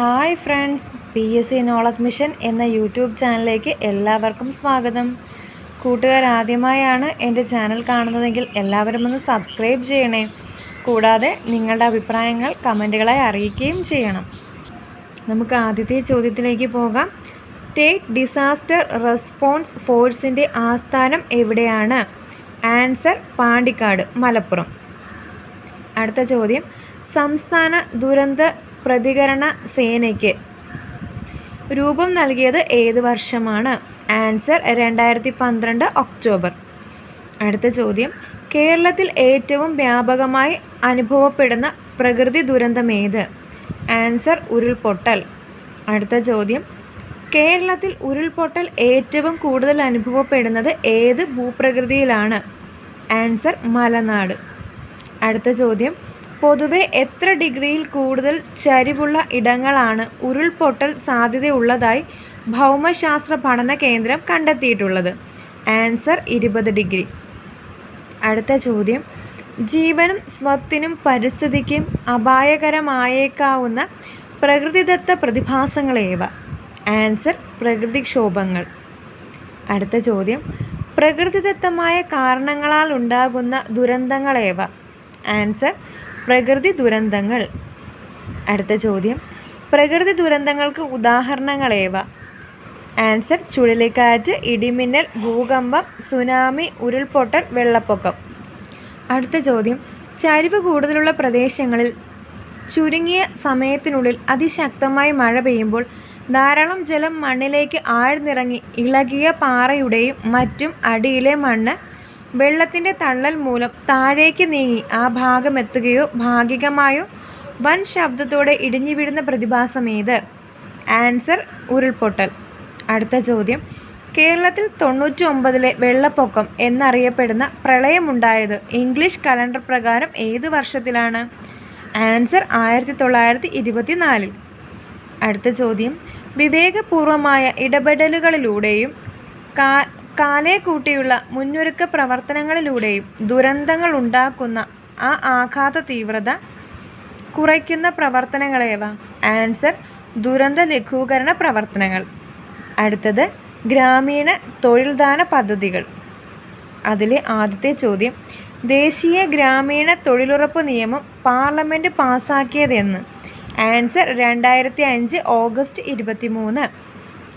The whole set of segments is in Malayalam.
Hi friends P S C knowledge mission എന്ന യൂട്യൂബ് ചാനലിലേക്ക് എല്ലാവർക്കും സ്വാഗതം. കൂട്ടുകാർ ആദ്യമായാണ് എന്റെ ചാനൽ കാണുന്നതെങ്കിൽ എല്ലാവരും ഒന്ന് സബ്സ്ക്രൈബ് ചെയ്യണേ. കൂടാതെ നിങ്ങളുടെ അഭിപ്രായങ്ങൾ കമന്റുകളായി അറിയിക്കുകയും ചെയ്യണം. നമുക്ക് ആദ്യത്തെ ചോദ്യത്തിലേക്ക് പോകാം. സ്റ്റേറ്റ് ഡിസാസ്റ്റർ റെസ്പോൺസ് ഫോഴ്സിന്റെ ആസ്ഥാനം എവിടെയാണ്? ആൻസർ പാണ്ടിക്കാട് മലപ്പുറം. അടുത്ത ചോദ്യം. സംസ്ഥാന ദുരന്ത പ്രതികരണ സേനയ്ക്ക് രൂപം നൽകിയത് ഏത് വർഷമാണ്? ആൻസർ രണ്ടായിരത്തി പന്ത്രണ്ട് ഒക്ടോബർ. അടുത്ത ചോദ്യം. കേരളത്തിൽ ഏറ്റവും വ്യാപകമായി അനുഭവപ്പെടുന്ന പ്രകൃതി ദുരന്തമേത് ആൻസർ ഉരുൾപൊട്ടൽ. അടുത്ത ചോദ്യം. കേരളത്തിൽ ഉരുൾപൊട്ടൽ ഏറ്റവും കൂടുതൽ അനുഭവപ്പെടുന്നത് ഏത് ഭൂപ്രകൃതിയിലാണ്? ആൻസർ മലനാട്. അടുത്ത ചോദ്യം. പൊതുവെ എത്ര ഡിഗ്രിയിൽ കൂടുതൽ ചരിവുള്ള ഇടങ്ങളാണ് ഉരുൾപൊട്ടൽ സാധ്യതയുള്ളതായി ഭൗമശാസ്ത്ര പഠന കേന്ദ്രം കണ്ടെത്തിയിട്ടുള്ളത്. ആൻസർ ഇരുപത് ഡിഗ്രി. അടുത്ത ചോദ്യം. ജീവനും സ്വത്തിനും പരിസ്ഥിതിക്കും അപായകരമായേക്കാവുന്ന പ്രകൃതിദത്ത പ്രതിഭാസങ്ങളേവ ആൻസർ പ്രകൃതിക്ഷോഭങ്ങൾ. അടുത്ത ചോദ്യം. പ്രകൃതിദത്തമായ കാരണങ്ങളാൽ ഉണ്ടാകുന്ന ദുരന്തങ്ങളേവ ആൻസർ പ്രകൃതി ദുരന്തങ്ങൾ. അടുത്ത ചോദ്യം. പ്രകൃതി ദുരന്തങ്ങൾക്ക് ഉദാഹരണങ്ങളേവ? ആൻസർ ചുഴലിക്കാറ്റ് ഇടിമിന്നൽ ഭൂകമ്പം സുനാമി ഉരുൾപൊട്ടൽ വെള്ളപ്പൊക്കം. അടുത്ത ചോദ്യം. ചരിവ് കൂടുതലുള്ള പ്രദേശങ്ങളിൽ ചുരുങ്ങിയ സമയത്തിനുള്ളിൽ അതിശക്തമായി മഴ പെയ്യുമ്പോൾ ധാരാളം ജലം മണ്ണിലേക്ക് ആഴ്ന്നിറങ്ങി ഇളകിയ പാറയുടെയും മറ്റും അടിയിലെ മണ്ണ് വെള്ളത്തിന്റെ തള്ളൽ മൂലം താഴേക്ക് നീങ്ങി ആ ഭാഗമെത്തുകയോ ഭാഗികമായോ വൻ ശബ്ദത്തോടെ ഇടിഞ്ഞു പ്രതിഭാസം ഏത് ആൻസർ ഉരുൾപൊട്ടൽ. അടുത്ത ചോദ്യം. കേരളത്തിൽ തൊണ്ണൂറ്റി ഒമ്പതിലെ വെള്ളപ്പൊക്കം എന്നറിയപ്പെടുന്ന പ്രളയമുണ്ടായത് ഇംഗ്ലീഷ് കലണ്ടർ പ്രകാരം ഏത് വർഷത്തിലാണ്? ആൻസർ ആയിരത്തി തൊള്ളായിരത്തി ഇരുപത്തി നാലിൽ അടുത്ത ചോദ്യം. വിവേകപൂർവമായ ഇടപെടലുകളിലൂടെയും കാ കാലേ കൂട്ടിയുള്ള മുന്നൊരുക്ക പ്രവർത്തനങ്ങളിലൂടെയും ദുരന്തങ്ങൾ ഉണ്ടാക്കുന്ന ആ ആഘാത തീവ്രത കുറയ്ക്കുന്ന പ്രവർത്തനങ്ങളേവ? ആൻസർ ദുരന്ത ലഘൂകരണ പ്രവർത്തനങ്ങൾ. അടുത്തത് ഗ്രാമീണ തൊഴിൽദാന പദ്ധതികൾ. അതിലെ ആദ്യത്തെ ചോദ്യം ദേശീയ ഗ്രാമീണ തൊഴിലുറപ്പ് നിയമം പാർലമെന്റ് പാസ്സാക്കിയതെന്ന് ആൻസർ രണ്ടായിരത്തി അഞ്ച് ഓഗസ്റ്റ് ഇരുപത്തി മൂന്ന്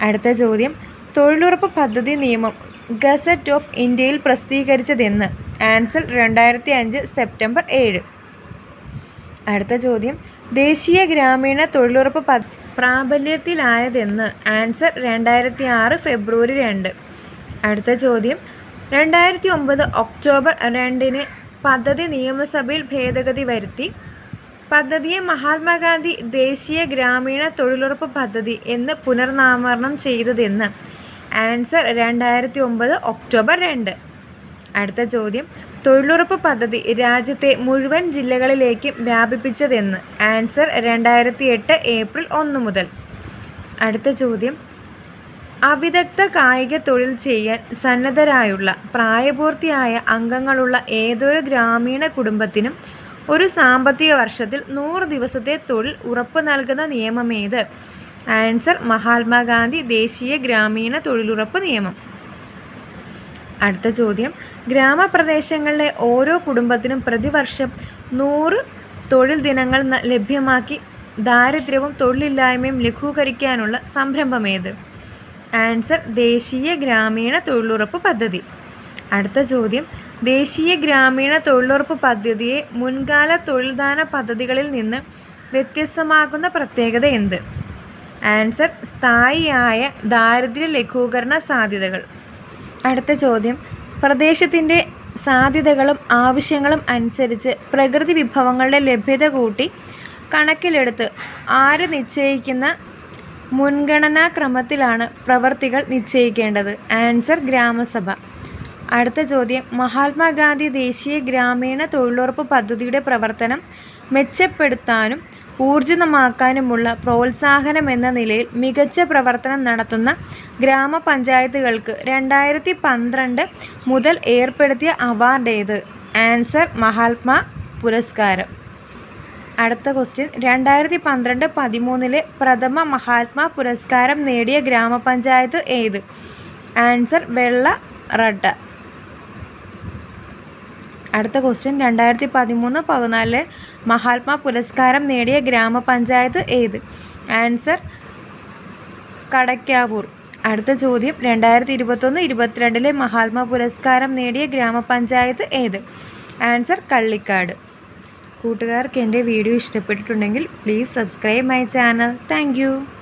അടുത്ത ചോദ്യം തൊഴിലുറപ്പ് പദ്ധതി നിയമം ഗസറ്റ് ഓഫ് ഇന്ത്യയിൽ പ്രസിദ്ധീകരിച്ചതെന്ന് ആൻസർ രണ്ടായിരത്തി അഞ്ച് സെപ്റ്റംബർ ഏഴ്. അടുത്ത ചോദ്യം. ദേശീയ ഗ്രാമീണ തൊഴിലുറപ്പ് പ പ്രാബല്യത്തിലായതെന്ന് ആൻസർ രണ്ടായിരത്തി ആറ് ഫെബ്രുവരി രണ്ട്. അടുത്ത ചോദ്യം. രണ്ടായിരത്തി ഒമ്പത് ഒക്ടോബർ രണ്ടിന് പദ്ധതി നിയമസഭയിൽ ഭേദഗതി വരുത്തി. പദ്ധതിയെ മഹാത്മാഗാന്ധി ദേശീയ ഗ്രാമീണ തൊഴിലുറപ്പ് പദ്ധതി എന്ന് പുനർനാമകരണം ചെയ്തതെന്ന് ആൻസർ രണ്ടായിരത്തി ഒമ്പത് ഒക്ടോബർ രണ്ട്. അടുത്ത ചോദ്യം. തൊഴിലുറപ്പ് പദ്ധതി രാജ്യത്തെ മുഴുവൻ ജില്ലകളിലേക്കും വ്യാപിപ്പിച്ചതെന്ന്. ആൻസർ രണ്ടായിരത്തി എട്ട് ഏപ്രിൽ ഒന്ന് മുതൽ. അടുത്ത ചോദ്യം. അവിദഗ്ധ കായിക തൊഴിൽ ചെയ്യാൻ സന്നദ്ധരായുള്ള പ്രായപൂർത്തിയായ അംഗങ്ങളുള്ള ഏതൊരു ഗ്രാമീണ കുടുംബത്തിനും ഒരു സാമ്പത്തിക വർഷത്തിൽ നൂറ് ദിവസത്തെ തൊഴിൽ ഉറപ്പ് നൽകുന്ന നിയമമേത്? ആൻസർ മഹാത്മാഗാന്ധി ദേശീയ ഗ്രാമീണ തൊഴിലുറപ്പ് നിയമം. അടുത്ത ചോദ്യം. ഗ്രാമപ്രദേശങ്ങളിലെ ഓരോ കുടുംബത്തിനും പ്രതിവർഷം നൂറ് തൊഴിൽ ദിനങ്ങൾ ലഭ്യമാക്കി ദാരിദ്ര്യവും തൊഴിലില്ലായ്മയും ലഘൂകരിക്കാനുള്ള സംരംഭമേത് ആൻസർ ദേശീയ ഗ്രാമീണ തൊഴിലുറപ്പ് പദ്ധതി. അടുത്ത ചോദ്യം. ദേശീയ ഗ്രാമീണ തൊഴിലുറപ്പ് പദ്ധതിയെ മുൻകാല തൊഴിൽദാന പദ്ധതികളിൽ നിന്ന് വ്യത്യസ്തമാക്കുന്ന പ്രത്യേകത എന്ത്? ആൻസർ സ്ഥായിയായ ദാരിദ്ര്യ ലഘൂകരണ സാധ്യതകൾ. അടുത്ത ചോദ്യം. പ്രദേശത്തിന്റെ സാധ്യതകളും ആവശ്യങ്ങളും അനുസരിച്ച് പ്രകൃതി വിഭവങ്ങളുടെ ലഭ്യത കൂട്ടി കണക്കിലെടുത്ത് ആര് നിശ്ചയിക്കുന്ന മുൻഗണനാക്രമത്തിലാണ് പ്രവർത്തികൾ നിശ്ചയിക്കേണ്ടത്? ആൻസർ ഗ്രാമസഭ. അടുത്ത ചോദ്യം. മഹാത്മാഗാന്ധി ദേശീയ ഗ്രാമീണ തൊഴിലുറപ്പ് പദ്ധതിയുടെ പ്രവർത്തനം മെച്ചപ്പെടുത്താനും ഊർജിതമാക്കാനുമുള്ള പ്രോത്സാഹനം എന്ന നിലയിൽ മികച്ച പ്രവർത്തനം നടത്തുന്ന ഗ്രാമപഞ്ചായത്തുകൾക്ക് രണ്ടായിരത്തി പന്ത്രണ്ട് മുതൽ ഏർപ്പെടുത്തിയ അവാർഡ് ഏത്? ആൻസർ മഹാത്മാ പുരസ്കാരം. അടുത്ത ക്വസ്റ്റ്യൻ. രണ്ടായിരത്തി പന്ത്രണ്ട് പതിമൂന്നിലെ പ്രഥമ മഹാത്മാ പുരസ്കാരം നേടിയ ഗ്രാമപഞ്ചായത്ത് ഏത്? ആൻസർ വെള്ള റഡ അടുത്ത ക്വസ്റ്റ്യൻ രണ്ടായിരത്തി പതിമൂന്ന് പതിനാലിലെ മഹാത്മാ പുരസ്കാരം നേടിയ ഗ്രാമപഞ്ചായത്ത് ഏത്? ആൻസർ കടക്കാവൂർ. അടുത്ത ചോദ്യം രണ്ടായിരത്തി ഇരുപത്തൊന്ന് ഇരുപത്തിരണ്ടിലെ മഹാത്മാ പുരസ്കാരം നേടിയ ഗ്രാമപഞ്ചായത്ത് ഏത്? ആൻസർ കള്ളിക്കാട്. കൂട്ടുകാർക്ക് എന്റെ വീഡിയോ ഇഷ്ടപ്പെട്ടിട്ടുണ്ടെങ്കിൽ please subscribe my channel thank